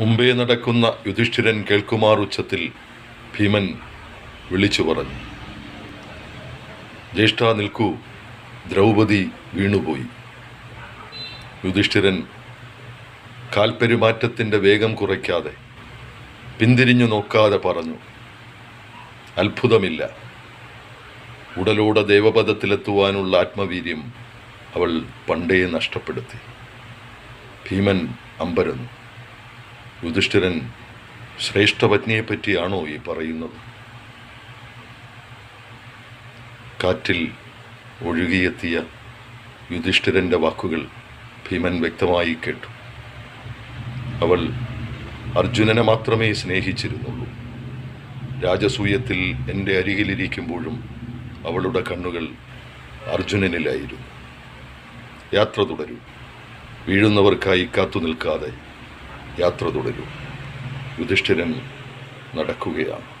മുമ്പേ നടക്കുന്ന യുധിഷ്ഠിരൻ കേൾക്കുമാർ ഉച്ചത്തിൽ ഭീമൻ വിളിച്ചു പറഞ്ഞു. ജ്യേഷ്ഠ നിൽക്കൂ ദ്രൗപദി വീണുപോയി. യുധിഷ്ഠിരൻ കാൽപ്പെരുമാറ്റത്തിന്റെ വേഗം കുറയ്ക്കാതെ പിന്തിരിഞ്ഞു നോക്കാതെ പറഞ്ഞു അത്ഭുതമില്ല. ഉടലോടെ ദേവപദത്തിലെത്തുവാനുള്ള ആത്മവീര്യം അവൾ പണ്ടേ നഷ്ടപ്പെടുത്തി. ഭീമൻ അമ്പരന്നു. യുധിഷ്ഠിരൻ ശ്രേഷ്ഠപത്നിയെപ്പറ്റിയാണോ ഈ പറയുന്നത്? കാറ്റിൽ ഒഴുകിയെത്തിയ യുധിഷ്ഠിരന്റെ വാക്കുകൾ ഭീമൻ വ്യക്തമായി കേട്ടു. അവൾ അർജുനനെ മാത്രമേ സ്നേഹിച്ചിരുന്നുള്ളൂ. രാജസൂയത്തിൽ എന്റെ അരികിലിരിക്കുമ്പോഴും അവളുടെ കണ്ണുകൾ അർജുനനിലായിരുന്നു. യാത്ര തുടരൂ. വീഴുന്നവർക്കായി കാത്തു നിൽക്കാതെ യാത്ര തുടരും. യുധിഷ്ഠിരൻ നടക്കുകയാണ്.